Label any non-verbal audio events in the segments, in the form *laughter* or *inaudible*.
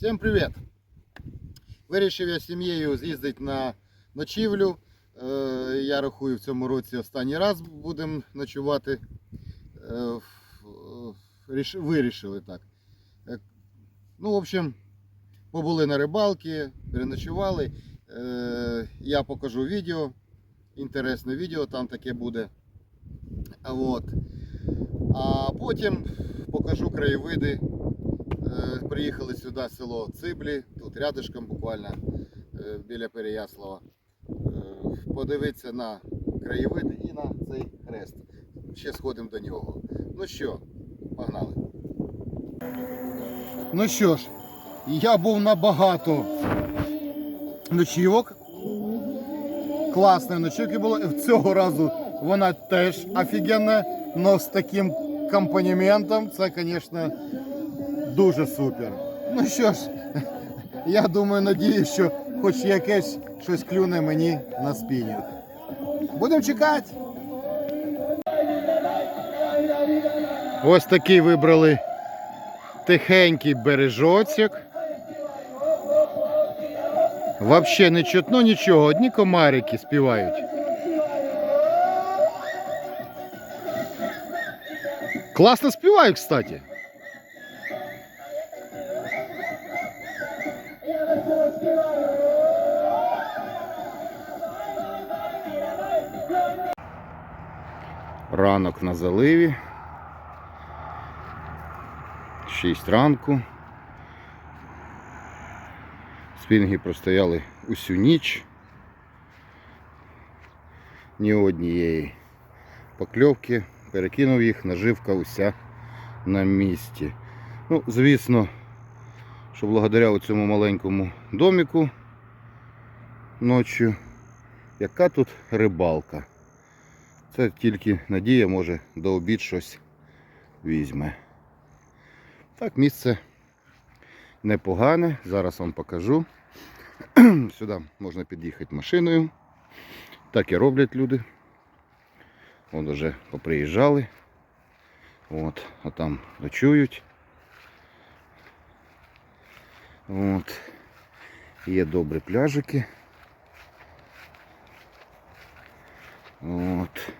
Всім привіт! Вирішив я з сім'єю з'їздити на ночівлю. Е, Я рахую, в цьому році останній раз будемо ночувати. Е, ріш- Вирішили так. Е, Ну, в общем, побули на рибалці, переночували. Е, Я покажу відео. Інтересне відео там таке буде. От. А потім покажу краєвиди. Е, Приїхали сюди село Циблі, тут рядышком буквально е, біля Переяслава. Е, Подивитися на краєвиди і на цей хрест. Ще сходимо до нього. Ну що, погнали. Ну що ж, я був на багато ночівок. Класні ночівки були. Цього разу вона теж офігенна, але з таким компонементом це, звісно, дуже супер. Ну що ж, я думаю, надію, що хоч якесь щось клюне мені на спінінг. Будемо чекати. Ось такий вибрали тихенький бережочок. Вообще не чутно нічого, одні комарики співають. Класно співають, кстати. Ранок на заливі. 6 ранку. Спінги простояли усю ніч. Ні однієї покльовки. Перекинув їх, наживка уся на місці. Ну, звісно, що благодаря цьому маленькому доміку ночі, яка тут рибалка. Це тільки надія може до обід щось візьме. Так, місце непогане. Зараз вам покажу. *clears throat* Сюди можна під'їхати машиною. Так і роблять люди. От вже поприїжджали. От, а там ночують. От. Є добрі пляжики. От.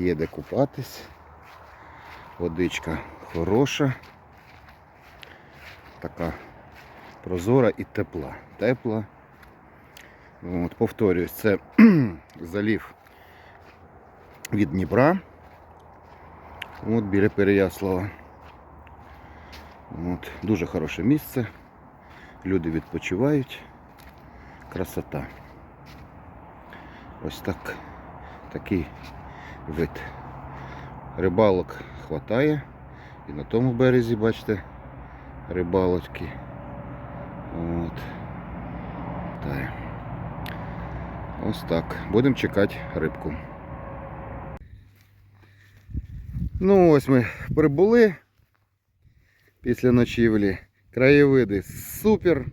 Є де купатись. Водичка хороша. Така прозора і тепла. Тепла. От, повторюсь, це *clears throat* залів від Дніпра. От біля Переяслава. От, дуже хороше місце. Люди відпочивають. Красота. Ось так. Такий вид. Рибалок хватає. І на тому березі, бачите, рибалочки. От. Та. Ось так. Будемо чекати рибку. Ну ось ми прибули після ночівлі. Краєвиди супер.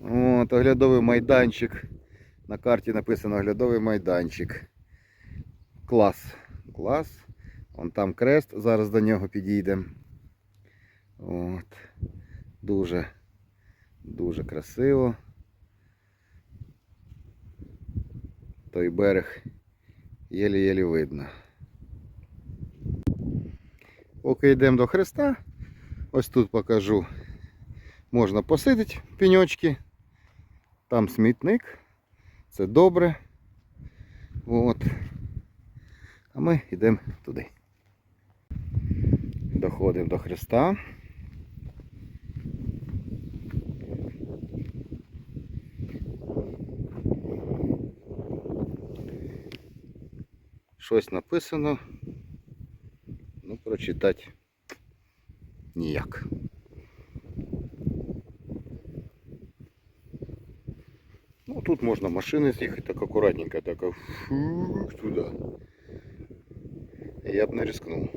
От, оглядовий майданчик. На карті написано оглядовий майданчик. Клас. Клас. Вон там крест, зараз до нього підійдемо. От. Дуже, дуже красиво. Той берег єлі-єлі видно. Поки йдемо до хреста, ось тут покажу. Можна посидіти пеньочки. Там смітник. Це добре. От. А ми йдемо туди. Доходимо до хреста. Щось написано. Ну, прочитати ніяк. Ну, тут можна машини з'їхати так акуратненько, так а фух, туди. Я б не рискнув.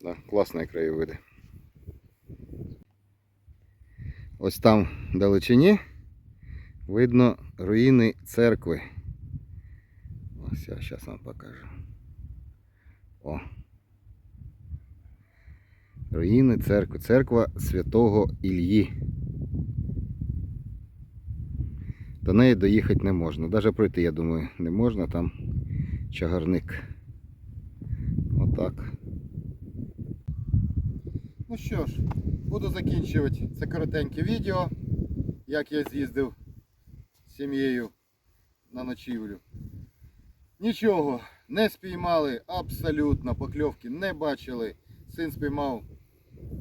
Да, класні краєвиди. Ось там далечині видно руїни церкви. Ось я зараз вам покажу. О, Руїни церкви. Церква святого Іллі. До неї доїхати не можна. Навіть пройти, я думаю, не можна, там чагарник. Отак. Ну що ж, буду закінчувати це коротеньке відео, як я з'їздив з сім'єю на ночівлю. Нічого, не спіймали абсолютно, покльовки не бачили. Син спіймав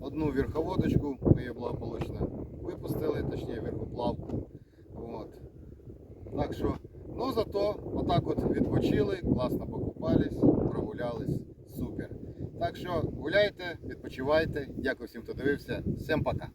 одну верховодочку, ми її благополучно випустили, точніше верхоплавку. От. Так що, ну зато отак от відпочили, класно покупались, прогулялись, супер. Так що гуляйте, відпочивайте. Дякую всім, хто дивився. Всім пока.